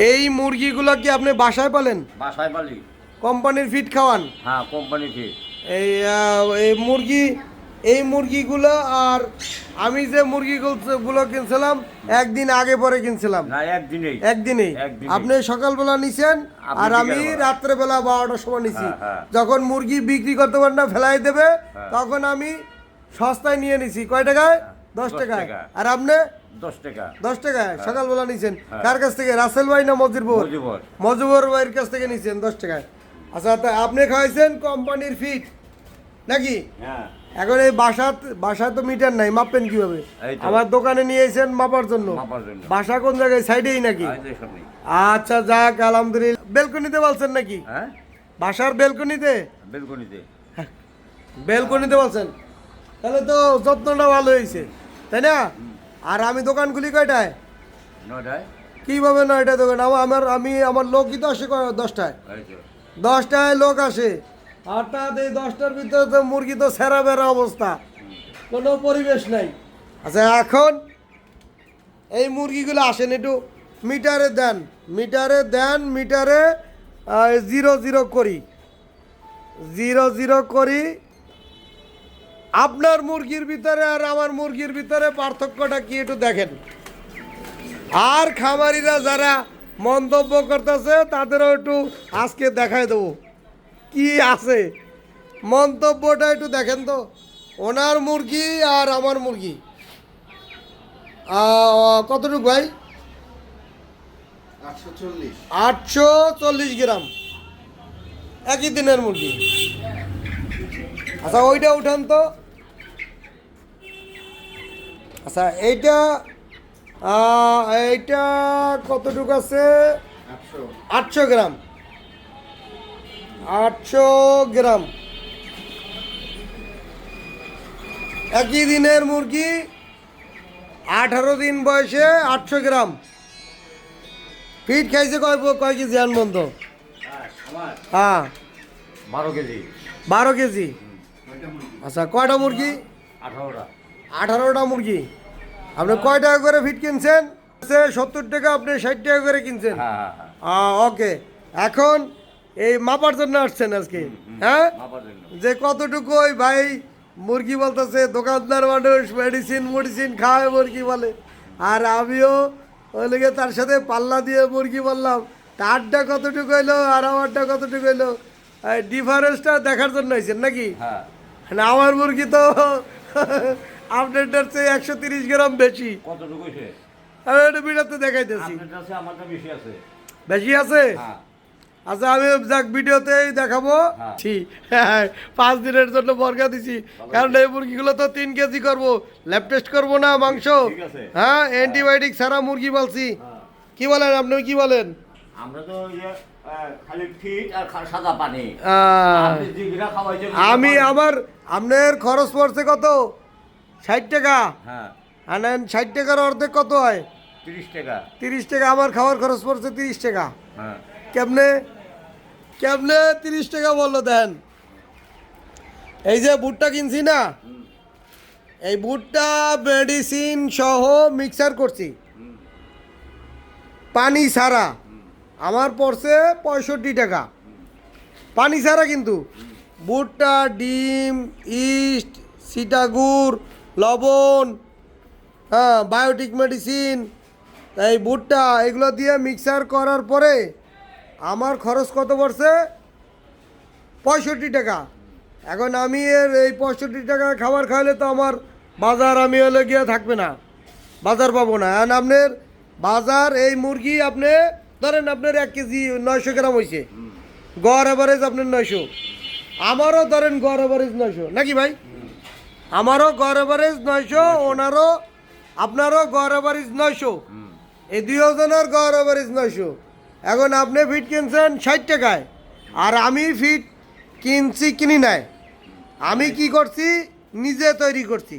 এই মুরগিগুলো কি আপনি বাসায় পালেন? বাসায় পালি। কোম্পানির ফিট খাওয়ান? হ্যাঁ কোম্পানি ফিট এই এই মুরগি এই মুরগিগুলো আর আমি যে মুরগিগুলো কিনছিলাম একদিন আগে পরে কিনছিলাম। না একদিনেই। একদিনেই। আপনি সকালবেলা নিছেন আর আমি। রাত্রেবেলা বারোটার সময় নিছি। হ্যাঁ, হ্যাঁ। যখন মুরগি বিক্রি করতে পারেন না ফেলাই দেবে হ্যাঁ। তখন আমি সস্তায় নিয়ে নিছি। কয় টাকায়? দশ টাকায়। আর আপনি? দশ টাকা। দশ টাকায় সকালবেলা নিছেন? হ্যাঁ। কার কাছ থেকে? রাসেল ভাই না মজিরপুর মজিবর। ভাইয়ের কাছ থেকে নিছেন দশ টাকায়। আচ্ছা তা আপনি খাওয়াইছেন কোম্পানির ফিট নাকি? হ্যাঁ। এখন এই বাসাত বাসায় তো মিটার নাই মাপবেন কীভাবে? আমার দোকানে নিয়ে মাপার জন্য। বাসা কোন জায়গায়? সাইডেই নাকি? আচ্ছা যাক আলহামদুলিল্লাহ। বেলকনিতে বলছেন নাকি? হ্যাঁ? বাসার বেলকনিতে? বেলকনিতে। বেলকনিতে বলছেন। তাহলে তো যত্নটা ভালো হয়েছে তাই না? আর আমি দোকান খুলি কয়টায়? নটায়। কীভাবে না এটা দোকান? আমার আমি আমার লোক তো আসে দশটায়? দশটায় লোক আসে। হঠাৎ এই দশটার ভিতরে তো মুরগি তো সেরা বেরা অবস্থা। কোনো পরিবেশ নাই। আচ্ছা এখন এই মুরগিগুলো আসেন একটু মিটারে দেন। মিটারে দেন মিটারে জিরো জিরো করি। জিরো জিরো করি আপনার মুরগির ভিতরে আর আমার মুরগির ভিতরে পার্থক্যটা কি একটু দেখেন। আর খামারিরা যারা মন্তব্য করতেছে তাদেরও একটু আজকে দেখাই দেবো। কি আছে? মন্তব্যটা একটু দেখেন তো। ওনার মুরগি আর আমার মুরগি। কতটুকু ভাই? আটশো চল্লিশ গ্রাম। একই দিনের মুরগি। আচ্ছা ওইটা উঠান তো। আচ্ছা এইটা এইটা কতটুকু আছে? আটশো। গ্রাম। আটশো গ্রাম। একই দিনের মুরগি আঠারো দিন বয়সে আটশো গ্রাম। ফিট খাইছে কয় কয় কেজি আনবন্ধ হ্যাঁ। বারো কেজি। বারো কেজি। আচ্ছা কয়টা মুরগি? আঠারোটা। আঠারোটা মুরগি। আপনি কয় টাকা করে ফিট কিনছেন? সত্তর টাকা আপনি ষাট টাকা করে কিনছেন। হ্যাঁ হ্যাঁ হ্যাঁ। ওকে। এখন এই মাপার জন্য আসছেন আজকে হ্যাঁ? যে কতটুকু ওই ভাই মুরগি বলতেছে দোকানদার মানুষ মেডিসিন মেডিসিন খায় মুরগি বলে। আর আমিও ওই লেগে তার সাথে পাল্লা দিয়ে মুরগি বললাম তারটা কতটুকু হইল আর আমারটা কতটুকু হইল? ডিফারেন্সটা দেখার জন্য হয়েছেন নাকি? না আমার মুরগি তো আপনারটার চেয়ে একশো তিরিশ গ্রাম বেশি। কতটুকু আমি ভিডিওতে দেখাইতেছি। বেশি আছে। হ্যাঁ। আচ্ছা আমি যাক ভিডিওতেই দেখাবো। হ্যাঁ। ঠিক হ্যাঁ পাঁচ দিনের জন্য বর্গা দিছি। কারণ এই মুরগিগুলো তো তিন কেজি করব। ল্যাব টেস্ট করব না মাংস। হ্যাঁ অ্যান্টিবায়োটিক ছাড়া মুরগি বলছি। কি বলেন আপনি কি বলেন? আমরা তো আমি আমার আপনার খরচ পড়ছে কত? ষাট টাকা? হ্যাঁ। আর ষাট টাকার অর্ধেক কত হয়? তিরিশ টাকা। তিরিশ টাকা আমার খাওয়ার খরচ পড়ছে তিরিশ টাকা। হ্যাঁ। কেমনে? কেমনে তিরিশ টাকা বলল দেন? এই যে বুটটা কিনছি না? এই বুটটা মেডিসিন সহ মিক্সার করছি। পানি ছাড়া। আমার পড়ছে পঁয়ষট্টি টাকা। পানি ছাড়া কিন্তু। বুটটা ডিম ইস্ট সিটাগুড় লবণ হ্যাঁ বায়োটিক মেডিসিন এই বুটটা এগুলো দিয়ে মিক্সার করার পরে আমার খরচ কত পড়ছে? পঁয়ষট্টি টাকা। এখন আমি এর এই পঁয়ষট্টি টাকা খাবার খাইলে তো আমার বাজার আমি হলে গিয়ে থাকবে না, বাজার পাবো না। এখন আপনার বাজার এই মুরগি আপনি, ধরেন আপনার এক কেজি নয়শো গ্রাম হয়েছে গড় এভারেজ আপনার নয়শো। আমারও ধরেন গড় এভারেজ নয়শো। নাকি ভাই? আমারও গড় এভারেজ নয়শো। ওনারও আপনারও গড় এভারেজ নয়শো এই দুজনের গড় এভারেজ নয়শো। এখন আপনি ফিট কিনছেন ষাট টাকায়। আর আমি ফিট কিনছি কিনি নাই। আমি কি করছি? নিজে তৈরি করছি।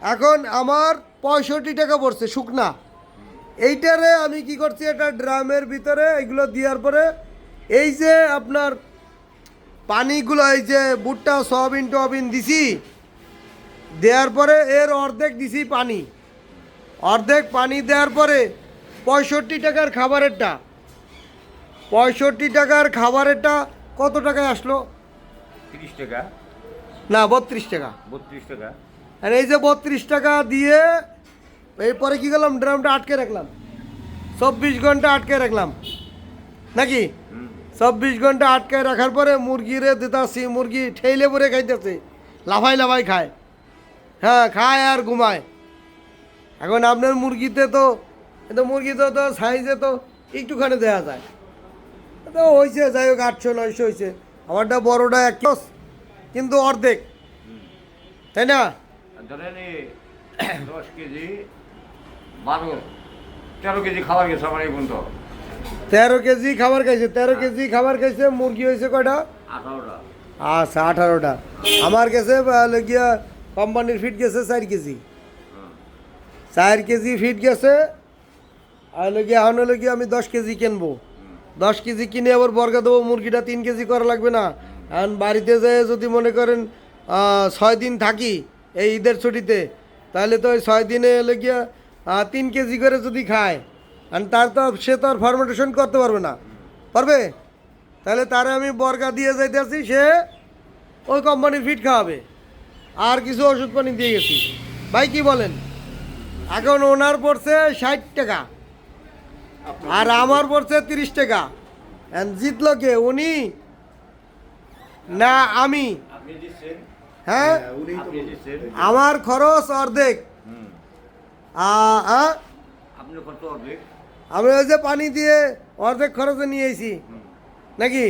এখন আমার পঁয়ষট্টি টাকা পড়ছে শুকনা। এইটারে আমি কি করছি এটা ড্রামের ভিতরে এগুলো দেওয়ার পরে এই যে আপনার পানিগুলো এই যে বুটটা সয়াবিন টয়াবিন দিছি দেওয়ার পরে এর অর্ধেক দিছি পানি। অর্ধেক পানি দেওয়ার পরে পঁয়ষট্টি টাকার খাবারেরটা। পঁয়ষট্টি টাকার খাবারেরটা কত টাকায় আসলো? তিরিশ টাকা। না বত্রিশ টাকা। বত্রিশ টাকা। আর এই যে বত্রিশ টাকা দিয়ে এরপরে কি করলাম? ড্রামটা আটকে রাখলাম। চব্বিশ ঘণ্টা আটকে রাখলাম। নাকি? চব্বিশ ঘণ্টা আটকে রাখার পরে মুরগিরে দিতাছি মুরগি ঠেইলে পরে খাইতেছে। লাফাই লাফাই খায়। হ্যাঁ খায় আর ঘুমায়। এখন আপনার মুরগিতে তো তো মুরগিতে তো সাইজে তো একটুখানি দেওয়া যায়। তো হয়েছে যাই হোক আটশো নয়শো হয়েছে আমারটা বড়টা এক কিন্তু অর্ধেক। তাই না? ধরেন দশ কেজি বারো তেরো কেজি খাবার গেছে আমার এই পর্যন্ত। তেরো কেজি খাবার খাইছে তেরো কেজি খাবার খাইছে মুরগি হয়েছে কয়টা? আঠারোটা। আচ্ছা আঠারোটা। আমার কাছে গিয়া কোম্পানির ফিট গেছে চার কেজি। চার কেজি ফিট গেছে আর লগিয়া আমি দশ কেজি কিনবো। দশ কেজি কিনে আবার বর্গা দেবো, মুরগিটা তিন কেজি করা লাগবে না। এখন বাড়িতে যেয়ে যদি মনে করেন ছয় দিন থাকি এই ঈদের ছুটিতে, তাহলে তো ওই ছয় দিনে হলে গিয়া তিন কেজি করে যদি খায় আর তার তো সে তো আর ফার্মেন্টেশন করতে পারবে না। পারবে? তাহলে তারে আমি বর্গা দিয়ে যাইতেছি, সে ওই কোম্পানির ফিট খাওয়াবে। আর কিছু ওষুধ পানি দিয়ে গেছি। ভাই, কি বলেন? এখন ওনার পড়ছে ষাট টাকা। আর আমার পড়ছে তিরিশ টাকা। জিতলো কে? উনি? না, আমি। হ্যাঁ? আমার খরচ অর্ধেক। আমি ওই যে পানি দিয়ে অর্ধেক খরচে নিয়ে এসি নাকি?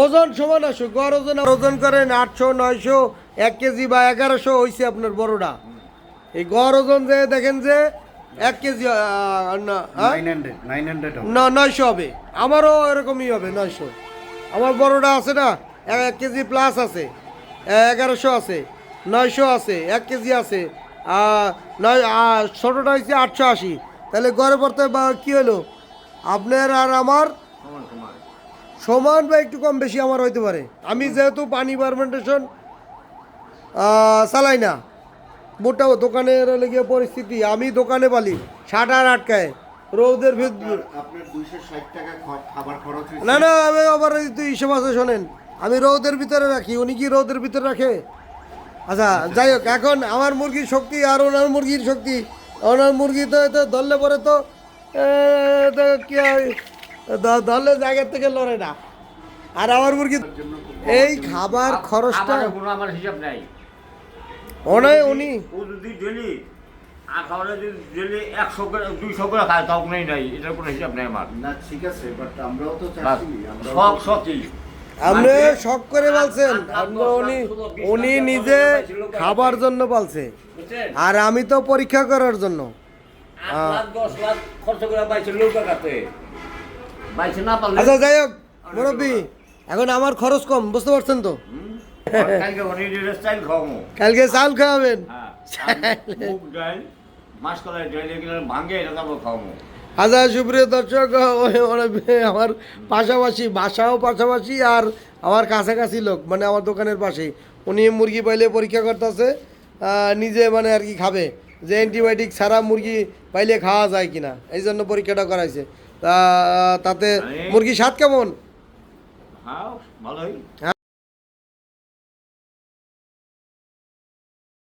ওজন সমান আসো গড় ওজন ওজন করেন আটশো, নয়শো এক কেজি বা এগারোশো হয়েছে আপনার বড়টা। এই গড় ওজন যে দেখেন যে এক কেজি না, হ্যাঁ? না নয়শো হবে। আমারও এরকমই হবে নয়শো। আমার বড়টা আছে না এক কেজি প্লাস আছে এগারোশো আছে নয়শো আছে এক কেজি আছে নয় ছোটোটা হয়েছে আটশো আশি। তাহলে গড়ে পড়তে বা কী হলো? আপনার আর আমার সমান সমান। সমান বা একটু কম বেশি আমার হইতে পারে। আমি যেহেতু পানি ফার্মেন্টেশন চালাই না মোটাও দোকানের লেগে পরিস্থিতি আমি দোকানে পালি ষাট আর আটকায়। রৌদের ভিতর আপনার দুইশো ষাট টাকা খ- খাবার খরচ হয়েছে। না না আমি আবার হিসেব আছে শোনেন। আমি রৌদের ভিতরে রাখি উনি কি রৌদের ভিতরে রাখে? আচ্ছা যাই হোক এখন আমার মুরগির শক্তি আর ওনার মুরগির শক্তি। ওনার মুরগি তো তো ধরলে পরে তো তো কি হয়, ধরলে জায়গার থেকে লড়ে না। আর আমার মুরগি এই খাবার খরচটা আমার হিসাব নাই। ওনাই উনি। ও যদি ডেলি যদি ডেলি একশো করে দুইশো করে খায় তাও নেই নাই এটার কোনো হিসাব নেই আমার। না ঠিক আছে বাট আমরাও তো চাচ্ছি শখ শখই আপনি শখ করে বলছেন আপনি উনি উনি নিজে খাবার জন্য বলছে আর আমি তো পরীক্ষা করার জন্য। আচ্ছা যাই হোক মুরব্বী এখন আমার খরচ কম বুঝতে পারছেন তো? কালকে অনিডের স্টাইল খাওয়াবো। কালকে চাল খাওয়াবেন? হ্যাঁ মাছ কলাই ডাইলে কিনা ভাঙে এটা তারপর খাওয়াবো। আচ্ছা সুপ্রিয় দর্শক আমার পাশাপাশি বাসাও পাশাপাশি আর আমার কাছাকাছি লোক মানে আমার দোকানের পাশে উনি মুরগি পাইলে পরীক্ষা করতেছে নিজে মানে আর কি খাবে। যে অ্যান্টিবায়োটিক ছাড়া মুরগি পাইলে খাওয়া যায় কিনা এই জন্য পরীক্ষাটা করাইছে। তা তাতে মুরগি স্বাদ কেমন? হ্যাঁ ভালোই।